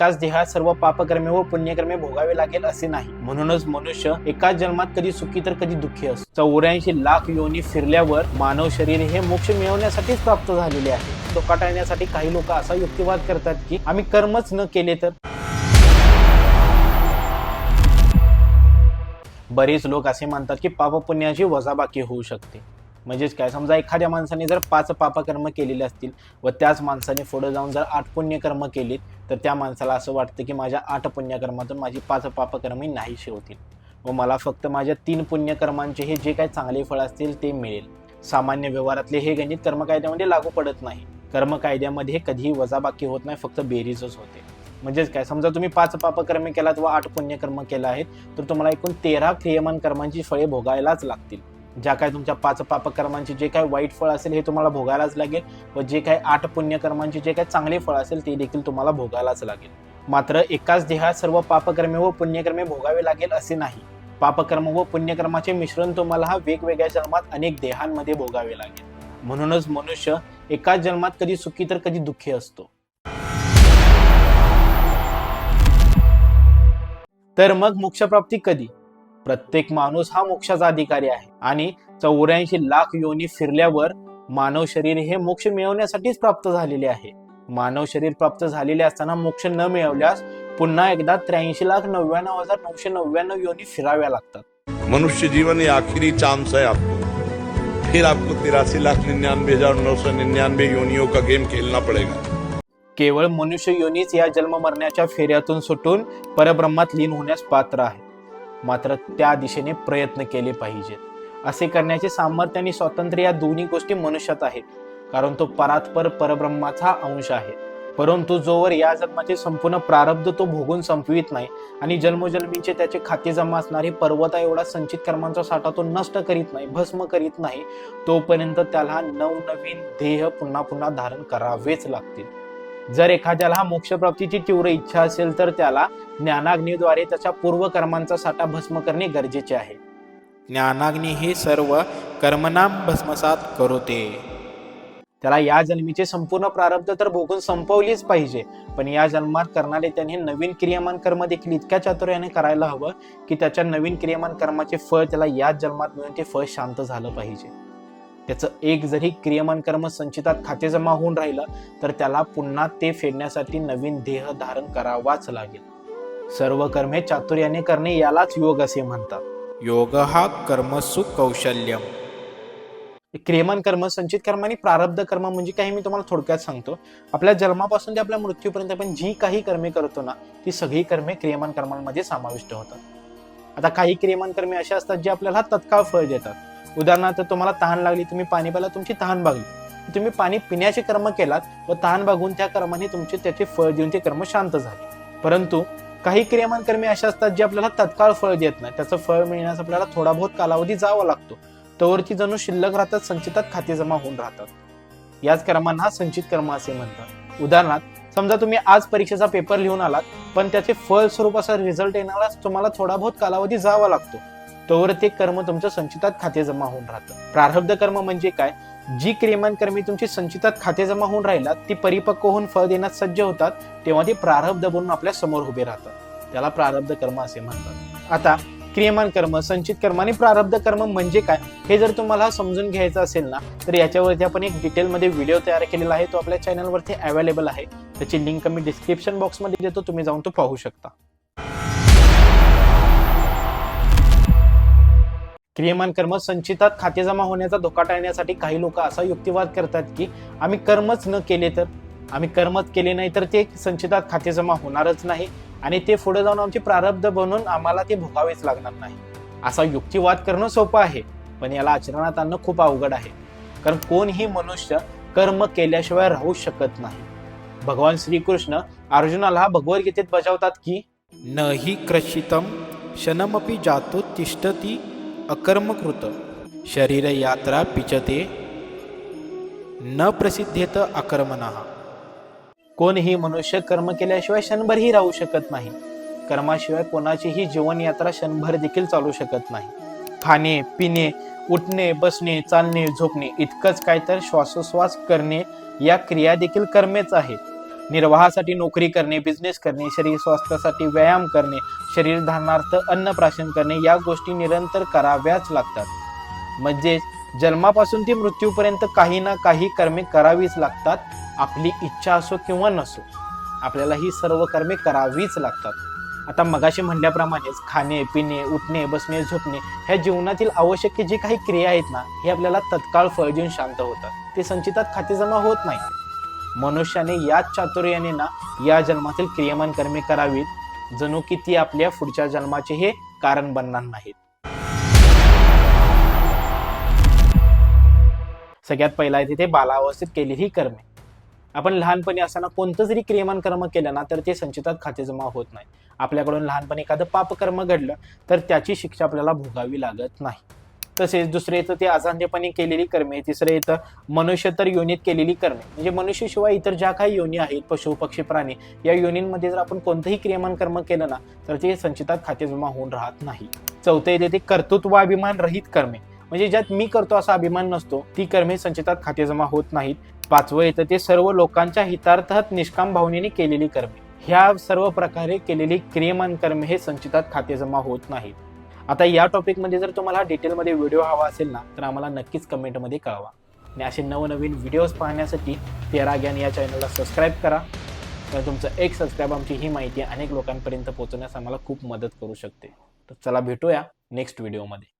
एकाच देहात सर्व पापकर्मे व पुण्यकर्मे भोगावे लागेल असे नाही. म्हणूनच मनुष्य एकाच जन्मात कधी सुखी तर कधी दुःखी असतो. चौऱ्याऐंशी लाख योनी फिरल्यावर मानव शरीर हे मोक्ष मिळवण्यासाठीच प्राप्त झालेले आहे. तो टाळण्यासाठी काही लोक असा युक्तिवाद करतात की आम्ही कर्मच न केले तर. बरेच लोक असे मानतात की पाप पुण्याची वजाबाकी होऊ शकते. म्हणजेच काय समजा एखाद्या माणसाने जर पाच पापकर्म केलेले असतील व त्याच माणसाने पुढे जाऊन जर आठ पुण्यकर्म केलीत तर त्या माणसाला असं वाटतं की माझ्या आठ पुण्यकर्मातून माझी पाच पापकर्मी नाहीशी होतील. व मला फक्त माझ्या तीन पुण्यकर्मांचे हे जे काही चांगले फळ असतील ते मिळेल. सामान्य व्यवहारातले हे गणित कर्मकायद्यामध्ये लागू पडत नाही. कर्म कायद्यामध्ये कधीही वजाबाकी होत नाही फक्त बेरीजच होते. म्हणजेच काय समजा तुम्ही पाच पापकर्मे केलात व आठ पुण्यकर्म केलं आहेत तर तुम्हाला एकूण तेरा क्रियमान कर्मांची फळे भोगायलाच लागतील. ज्या काय तुमच्या पाच पापकर्मांचे जे काही वाईट फळ असेल हे तुम्हाला भोगायलाच लागेल व जे काही आठ पुण्यकर्मांचे जे काही चांगले फळ असेल ते देखील तुम्हाला भोगायलाच लागेल. मात्र एकाच देहात सर्व पापकर्मे व पुण्यकर्मे भोगावे लागेल असे नाही. पापकर्म व पुण्यकर्माचे मिश्रण तुम्हाला हा वेगवेगळ्या जन्मात अनेक देहांमध्ये भोगावे लागेल. म्हणूनच मनुष्य एकाच जन्मात कधी सुखी तर कधी दुःखी असतो. तर मग मोक्षप्राप्ती कधी? प्रत्येक माणूस हा मोक्षाचा अधिकारी आहे. आणि चौऱ्याऐंशी लाख योनी फिरल्यावर मानव शरीर हे मोक्ष मिळवण्यासाठीच प्राप्त झालेले आहे. मानव शरीर प्राप्त झालेले असताना मोक्ष न मिळवल्यास पुन्हा एकदा त्र्याऐंशी लाख नव्याण्णव हजार नऊशे नव्याण्णव योनी फिराव्या लागतात. मनुष्य जीवन ये आखिरी चांस है आपको. फिर आपको तिरासी लाख निन्यानवे हजार नौ सौ निन्यानवे योनियों का गेम खेलना पड़ेगा. केवळ मनुष्य योनीच या जन्म मरण्याच्या फेऱ्यातून सुटून परब्रह्मात लीन होण्यास पात्र आहे. मात्र त्या दिशेने प्रयत्न केले पाहिजेत असे करण्याचे सामर्थ्य आणि स्वातंत्र्य या दोन्ही गोष्टी मनुष्यात आहेत. कारण तो परात्पर परब्रह्माचा अंश आहे. परंतु जोवर या जन्माचे संपूर्ण प्रारब्ध तो भोगून संपवित नाही आणि जन्मजन्मींचे त्याचे खाते जमा असणारे पर्वता एवढा संचित कर्मांचा साठा तो नष्ट करीत नाही भस्म करीत नाही तोपर्यंत त्याला नवनवीन देह पुन्हा पुन्हा धारण करावेच लागतील. जर एखाद्याला मोक्षप्राप्तीची तीव्र इच्छा असेल तर त्याला ज्ञानाग्नीद्वारे त्याच्या पूर्व कर्मांचा साठा भस्म करणे गरजेचे आहे. ज्ञानाग्नी हे सर्व कर्मनाम भस्मसात करोते. त्याला या जन्मीचे संपूर्ण प्रारब्ध तर भोगून संपवलीच पाहिजे. पण या जन्मात करणारे त्याने नवीन क्रियमान कर्म देखील इतक्या चातुर्याने करायला हवं की त्याच्या नवीन क्रियमान कर्माचे फळ त्याला याच जन्मात मिळून ते फळ शांत झालं पाहिजे. त्याचं एक जरी क्रियमान कर्म संचितात खाते जमा होऊन राहिलं तर त्याला पुन्हा ते फेडण्यासाठी नवीन देह धारण करावाच लागेल. सर्व कर्मे चातुर्याने करणे यालाच योग असे म्हणतात. योग हा कर्मसु कौशल्यम क्रियमान कर्म संचित कर्म आणि प्रारब्ध कर्म म्हणजे काही मी तुम्हाला थोडक्यात सांगतो. आपल्या जन्मापासून ते आपल्या मृत्यूपर्यंत आपण जी काही कर्मे करतो ना ती सगळी कर्मे क्रियमान कर्मांमध्ये समाविष्ट होतात. आता काही क्रियमान कर्मे अशा असतात जे आपल्याला तत्काळ फळ देतात. उदाहरणार्थ तुम्हाला तहान लागली तुम्ही पाणी प्याला तुमची तहान भागली. तुम्ही पाणी पिण्याचे कर्म केलात व तहान भागून त्या कर्माने तुमचे त्याचे फळ देऊन ते कर्म शांत झाले. परंतु काही क्रियमान कर्मे अशा असतात जे आपल्याला तत्काळ फळ देत नाही त्याचं फळ मिळण्यास आपल्याला थोडा बहुत कालावधी जावा लागतो. तोवरती जणू शिल्लक राहतात संचितात खाते जमा होऊन राहतात. याच कर्मांना संचित कर्म असे म्हणतात. उदाहरणार्थ समजा तुम्ही आज परीक्षेचा पेपर लिहून आलात पण त्याचे फळ स्वरूपाचा रिझल्ट येणारच तुम्हाला थोडा बहुत कालावधी जावा लागतो. तोवर ते कर्म तुमच्या संचितात खाते जमा होऊन राहतं. प्रारब्ध कर्म म्हणजे काय? जी क्रियमान कर्मी तुमची संचितात खाते जमा होऊन राहिलात ती परिपक्व होऊन फळ देण्यास सज्ज होतात तेव्हा ते प्रारब्ध बनून आपल्यासमोर उभे राहतात. त्याला प्रारब्ध कर्म असे म्हणतात. आता क्रियमान कर्म संचित कर्म आणि प्रारब्ध कर्म म्हणजे काय? हे जर तुम्हाला समजून घ्यायचं असेल ना तर याच्यावरती आपण एक डिटेलमध्ये व्हिडिओ तयार केलेला आहे तो आपल्या चॅनलवरती अवेलेबल आहे. त्याची लिंक मी डिस्क्रिप्शन बॉक्समध्ये देतो तुम्ही जाऊन तो पाहू शकता. क्रियमान कर्म संचितात खाते जमा होण्याचा धोका टाळण्यासाठी काही लोक असा युक्तिवाद करतात की आम्ही कर्मच न केले तर आम्ही कर्मच केले नाही तर ते संचितात खाते जमा होणारच नाही आणि ते पुढे जाऊन आमचे प्रारब्ध बनून आम्हाला ते भोगावेच लागणार नाही. असा युक्तिवाद करणं सोपं आहे पण याला आचरणात आणणं खूप अवघड आहे. कारण कोणही मनुष्य कर्म केल्याशिवाय राहू शकत नाही. भगवान श्रीकृष्ण अर्जुनाला भगवद्गीतेत बजावतात की न ही क्रशितम शनमपि जातो तिष्ठती अकर्मकृत शरीर यात्रा पिचते. न प्रसिद्धेत अकर्मना कोणीही मनुष्य कर्म केल्याशिवाय क्षणभरही राहू शकत नाही. कर्माशिवाय कोणाचीही जीवनयात्रा क्षणभर देखील चालू शकत नाही. खाणे पिणे उठणे बसणे चालणे झोपणे इतकंच काय तर श्वासोश्वास करणे या क्रिया देखील कर्मेच आहेत. निर्वाहासाठी नोकरी करणे बिझनेस करणे शरीर स्वास्थ्यासाठी व्यायाम करणे शरीर धारणार्थ अन्न प्राशन करणे या गोष्टी निरंतर कराव्याच लागतात. म्हणजेच जन्मापासून ते मृत्यूपर्यंत काही ना काही कर्मे करावीच लागतात. आपली इच्छा असो किंवा नसो आपल्याला ही सर्व कर्मे करावीच लागतात. आता मगाशी म्हणल्याप्रमाणेच खाणे पिणे उठणे बसणे झोपणे ह्या जीवनातील आवश्यक जी काही क्रिया आहेत ना हे आपल्याला तत्काळ फळ देऊन शांत होतात. ते संचितात खाते जमा होत नाही मनुष्याने याच चातुर्याने ना या जन्मातील क्रियमान कर्मे करावीत जणू की ती आपल्या पुढच्या जन्माचे हे कारण बनणार नाहीत. सगळ्यात पहिला आहे तिथे बालावस्थेत केलेली कर्मे. आपण लहानपणी असताना कोणतं जरी क्रियमान कर्म केलं ना तर ते संचितात खाते जमा होत नाही. आपल्याकडून लहानपणी एखादं पापकर्म घडलं तर त्याची शिक्षा आपल्याला भोगावी लागत नाही. तसेच दुसरे येतं ते अजांध्यपणे केलेली कर्मे तिसरं येतं मनुष्य तर योनीत केलेली कर्मे. म्हणजे मनुष्यशिवाय इतर ज्या काही योनी आहेत पशु पक्षी प्राणी या योनींमध्ये जर आपण कोणतंही क्रियमान कर्म केलं ना तर ते संचितात खाते जमा होऊन राहत नाही. चौथं येते ते कर्तृत्वाभिमान रहित कर्मे. म्हणजे ज्यात मी करतो असा अभिमान नसतो ती कर्मे संचितात खाते जमा होत नाहीत. पाचवं येतं ते सर्व लोकांच्या हितार्थात निष्काम भावनेने केलेली कर्मे. ह्या सर्व प्रकारे केलेली क्रियमान कर्मे हे संचितात खाते जमा होत नाहीत. आता या टॉपिकमध्ये जर तुम्हाला डिटेलमध्ये व्हिडिओ हवा असेल ना तर आम्हाला नक्कीच कमेंटमध्ये कळवा. आणि असे नवनवीन व्हिडिओज पाहण्यासाठी तेरा ज्ञान या चॅनलला सबस्क्राईब करा. तर तुमचं एक सबस्क्राईब आमची ही माहिती अनेक लोकांपर्यंत पोहोचण्यास आम्हाला खूप मदत करू शकते. तर चला भेटूया नेक्स्ट व्हिडिओमध्ये